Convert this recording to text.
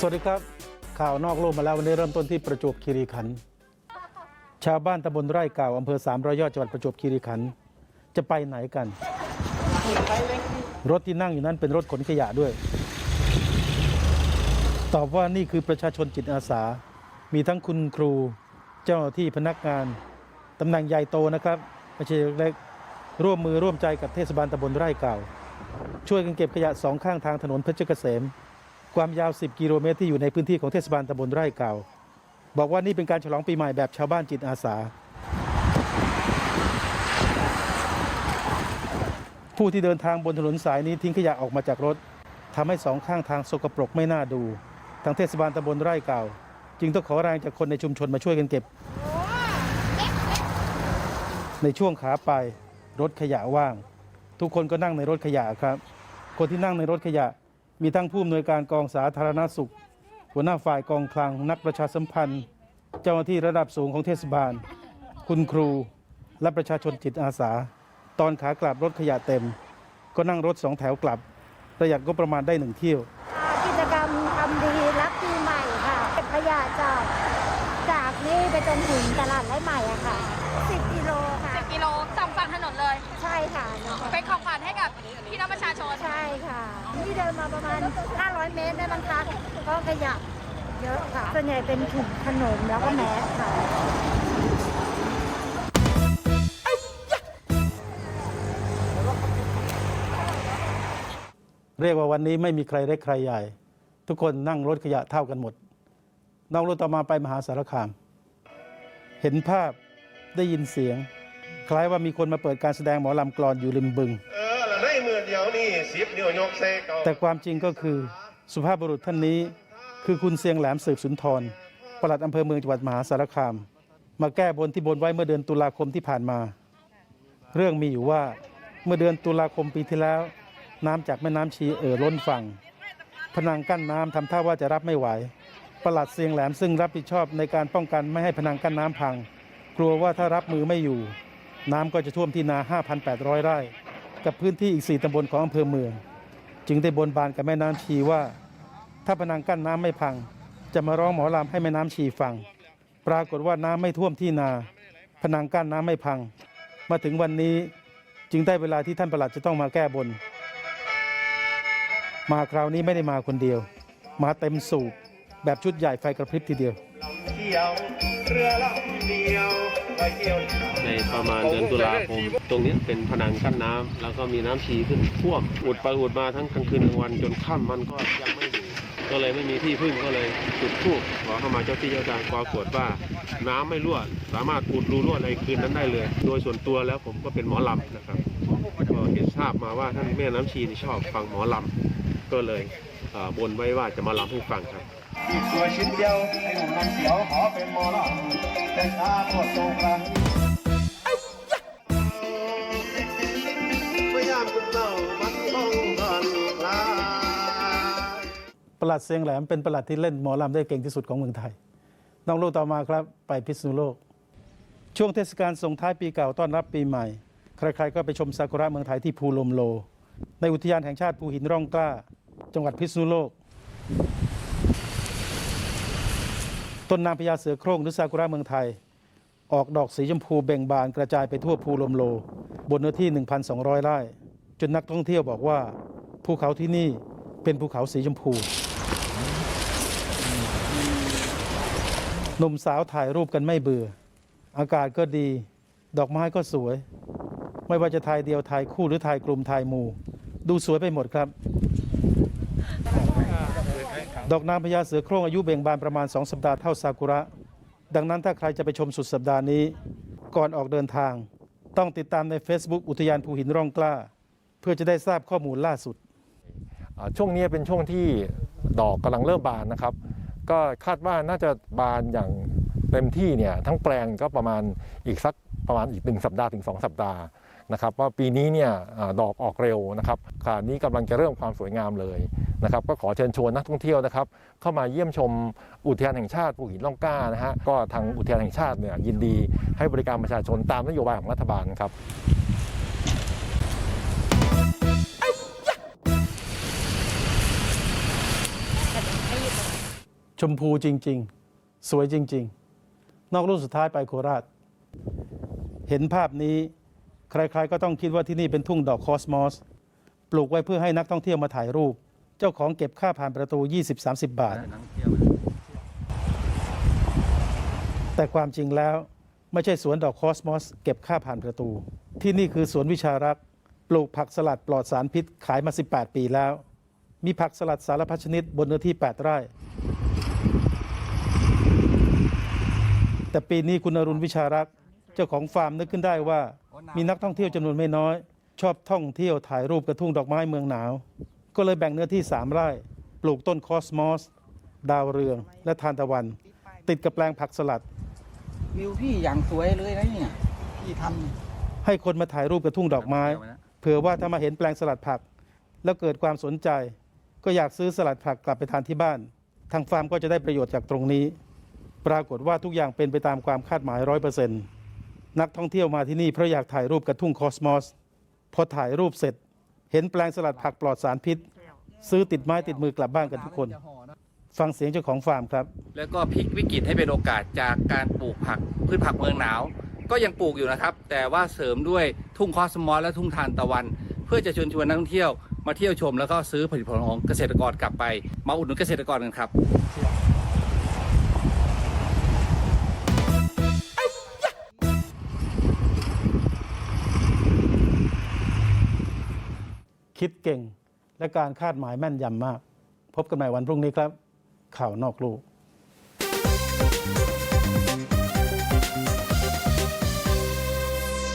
สวัสดีครับ ข่าวนอกโลกมาแล้ววันนี้เริ่มต้นที่ประจวบคีรีขันธ์ชาวบ้านตำบลไร่เก่าอำเภอสามร้อยยอดจังหวัดประจวบคีรีขันธ์จะไปไหนกัน รถที่นั่งอยู่นั้นเป็นรถขนขยะด้วย ตอบว่านี่คือประชาชนจิตอาสา มีทั้งคุณครู เจ้าหน้าที่พนักงานตำแหน่งใหญ่โตนะครับไม่ใช่เล็กร่วมมือร่วมใจกับเทศบาลตำบลไร่เก่า ช่วยกันเก็บขยะสองข้างทางถนนเพชรเกษม ความยาว 10 กิโลเมตรที่อยู่ในพื้นที่ของเทศบาลตำบลไร่เก่า บอกว่านี่เป็นการฉลองปีใหม่แบบชาวบ้านจิตอาสา ผู้ที่เดินทางบนถนนสายนี้ทิ้งขยะออกมาจากรถทำให้สองข้างทางสกปรกไม่น่าดู ทางเทศบาลตำบลไร่เก่า จึงต้องขอแรงจากคนในชุมชนมาช่วยกันเก็บ ในช่วงขาไปรถขยะว่าง ทุกคนก็นั่งในรถขยะครับ คนที่นั่งในรถขยะ มีทั้งผู้อำนวยการกองสาธารณสุข หัวหน้าฝ่ายกองคลัง นักประชาสัมพันธ์ เจ้าหน้าที่ระดับสูงของเทศบาล คุณครู และประชาชนจิตอาสา ตอนขากลับรถขยะเต็ม ก็นั่งรถสองแถวกลับ ประหยัดก็ประมาณได้หนึ่งเที่ยว กิจกรรมทำดีรับปีใหม่ค่ะเก็บขยะจากจากนี่ไปจนถึงตลาดไร่ใหม่อะค่ะ 10กิโลค่ะ10กิโลสองฝั่งถนนเลย ใช่ค่ะ พี่น้องประชาชน ใช่ค่ะ นี่เดินมาประมาณ 500 เมตรได้บ้างคะก็ขยะเยอะค่ะ ส่วนใหญ่เป็นถุงขนมแล้วก็แมสค่ะ เรียกว่าวันนี้ไม่มีใครเล็กใครใหญ่ ทุกคนนั่งรถขยะเท่ากันหมดน้องรถต่อมาไปมหาสารคาม เห็นภาพได้ยินเสียง คล้ายว่ามีคนมาเปิดการแสดงหมอลำกลอนอยู่ริมบึงเออ แล้วในมือเดียวนี่สิบนิ้วยกเซกแต่ความจริงก็คือสุภาพบุรุษท่านนี้ คือคุณเสียงแหลมสืบสุนทรปลัดอำเภอเมืองจังหวัดมหาสารคาม มาแก้บนที่บนไว้เมื่อเดือนตุลาคมที่ผ่านมา เรื่องมีอยู่ว่าเมื่อเดือนตุลาคมปีที่แล้ว น้ำจากแม่น้ำชีเอ่อล้นฝั่งพนังกั้นน้ำทำท่าว่าจะรับไม่ไหวปลัดเสียงแหลมซึ่งรับผิดชอบในการป้องกันไม่ให้พนังกั้นน้ำพัง กลัวว่าถ้ารับมือไม่อยู่ น้ำก็จะท่วมที่นา 5,800 ไร่ กับพื้นที่อีก 4ตำบลของอำเภอเมือง จึงได้บนบานกับแม่น้ำชีว่า ถ้าพนังกั้นน้ำไม่พัง จะมาร้องหมอลำให้แม่น้ำชีฟัง ปรากฏว่าน้ำไม่ท่วมที่นา พนังกั้นน้ำไม่พัง มาถึงวันนี้จึงได้เวลาที่ท่านประหลัดจะต้องมาแก้บน มาคราวนี้ไม่ได้มาคนเดียว มาเต็มสูบแบบชุดใหญ่ไฟกระพริบทีเดียว ในประมาณเดือนตุลาคม ตรงนี้เป็นผนังกั้นน้ำแล้วก็มีน้ำชีขึ้นท่วมอุดไปอุดมาทั้งกลางคืนกลางวันจนค่ำมันก็ยังไม่อยู่ก็เลยไม่มีที่พึ่งก็เลยจุดธูปขอเข้ามาเจ้าที่เจ้าทางปรากฏว่า น้ำไม่รั่วสามารถอุดรูรั่วในคืนนั้นได้เลย โดยส่วนตัวแล้วผมก็เป็นหมอลำนะครับก็เห็นทราบมาว่าท่านแม่น้ำชีนี่ชอบฟังหมอลำก็เลยอ่อบนไว้ว่าจะมาลำให้ฟังครับ อีกตัวชิ้นเดียวให้หนุ่มนำเสียวขอเป็นหมอลำแต่ตาปวดตรงกลางประหลัดเสียงแหลมเป็นประหลัดที่เล่นหมอลำได้เก่งที่สุดของเมืองไทย น้องลูกต่อมาครับไปพิษณุโลก ช่วงเทศกาลส่งท้ายปีเก่าต้อนรับปีใหม่ ใครๆก็ไปชมซากุระเมืองไทยที่ภูลมโล ในอุทยานแห่งชาติภูหินร่องกล้า จังหวัดพิษณุโลก ต้นนางพญาเสือโคร่งหรือซากุระเมืองไทย ออกดอกสีชมพูเบ่งบานกระจายไปทั่วภูลมโล บนเนื้อที่ 1,200 ไร่จนนักท่องเที่ยวบอกว่า ภูเขาที่นี่เป็นภูเขาสีชมพูหนุ่มสาวถ่ายรูปกันไม่เบื่อ อากาศก็ดี ดอกไม้ก็สวย ไม่ว่าจะถ่ายเดียวถ่ายคู่หรือถ่ายกลุ่มถ่ายหมู่ ดูสวยไปหมดครับ ดอกนางพญาเสือโคร่งอายุเบ่งบานประมาณ 2 สัปดาห์เท่าซากุระ ดังนั้นถ้าใครจะไปชมสุดสัปดาห์นี้ ก่อนออกเดินทาง ต้องติดตามใน Facebook อุทยานภูหินร่องกล้า เพื่อจะได้ทราบข้อมูลล่าสุดอ่าช่วงนี้เป็นช่วงที่ดอกกำลังเริ่มบานนะครับ ก็คาดว่าน่าจะบานอย่างเต็มที่เนี่ยทั้งแปลงก็ประมาณอีกสักประมาณอีกหนึ่งสัปดาห์ถึง 2 สัปดาห์นะครับว่าปีนี้เนี่ยอาดอกออกเร็วนะครับขณะนี้กำลังจะเริ่มความสวยงามเลย นะครับก็ขอเชิญชวนนักท่องเที่ยวนะครับเข้ามาเยี่ยมชมอุทยานแห่งชาติภูหินร่องกล้านะฮะก็ทางอุทยานแห่งชาติเนี่ยยินดีให้บริการประชาชนตามนโยบายของรัฐบาลครับชมพูจริง ๆ สวยจริง ๆ นอกรุ่นสุดท้ายไปโคราช เห็นภาพนี้ใครๆก็ต้องคิดว่าที่นี่เป็นทุ่งดอกคอสมอส ปลูกไว้เพื่อให้นักท่องเที่ยวมาถ่ายรูป เจ้าของเก็บค่าผ่านประตู 20-30 บาท แต่ความจริงแล้วไม่ใช่สวนดอกคอสมอส เก็บค่าผ่านประตู ที่นี่คือสวนวิชารักษ์ปลูกผักสลัดปลอดสารพิษขายมา 18 ปีแล้ว มีผักสลัดสารพัดชนิดบนเนื้อที่ 8 ไร่ แต่ปีนี้คุณอรุณวิชารักษ์เจ้าของฟาร์มนึกขึ้นได้ว่า มีนักท่องเที่ยวจำนวนไม่น้อย ชอบท่องเที่ยวถ่ายรูปกระทุ่งดอกไม้เมืองหนาว ก็เลยแบ่งเนื้อที่ 3 ไร่ ปลูกต้นคอสมอส ดาวเรือง และทานตะวัน ติดกับแปลงผักสลัด วิวพี่อย่างสวยเลยนะเนี่ยพี่ทำเนี่ยให้คนมาถ่ายรูปกระทุ่งดอกไม้ เผื่อว่าถ้ามาเห็นแปลงสลัดผัก แล้วเกิดความสนใจ ก็อยากซื้อสลัดผักกลับไปทานที่บ้าน ทางฟาร์มก็จะได้ประโยชน์จากตรงนี้ ปรากฏว่าทุกอย่างเป็นไปตามความคาดหมายร้อยเปอร์เซ็นต์นักท่องเที่ยวมาที่นี่เพราะอยากถ่ายรูปกระทุ่งคอสมอส พอถ่ายรูปเสร็จ เห็นแปลงสลัดผักปลอดสารพิษ ซื้อติดไม้ติดมือกลับบ้านกันทุกคน ฟังเสียงเจ้าของฟาร์มครับ แล้วก็พลิกวิกฤตให้เป็นโอกาสจากการปลูกผักพืชผักเมืองหนาว ก็ยังปลูกอยู่นะครับ แต่ว่าเสริมด้วยทุ่งคอสมอสและทุ่งทานตะวัน เพื่อจะชวนชวนนักท่องเที่ยวมาเที่ยวชมแล้วก็ซื้อผลิตผลของเกษตรกรกลับไป มาอุดหนุนเกษตรกรกันครับ คิดเก่งและการคาดหมายแม่นยำมาก พบกันใหม่วันพรุ่งนี้ครับ ข่าวนอกลูก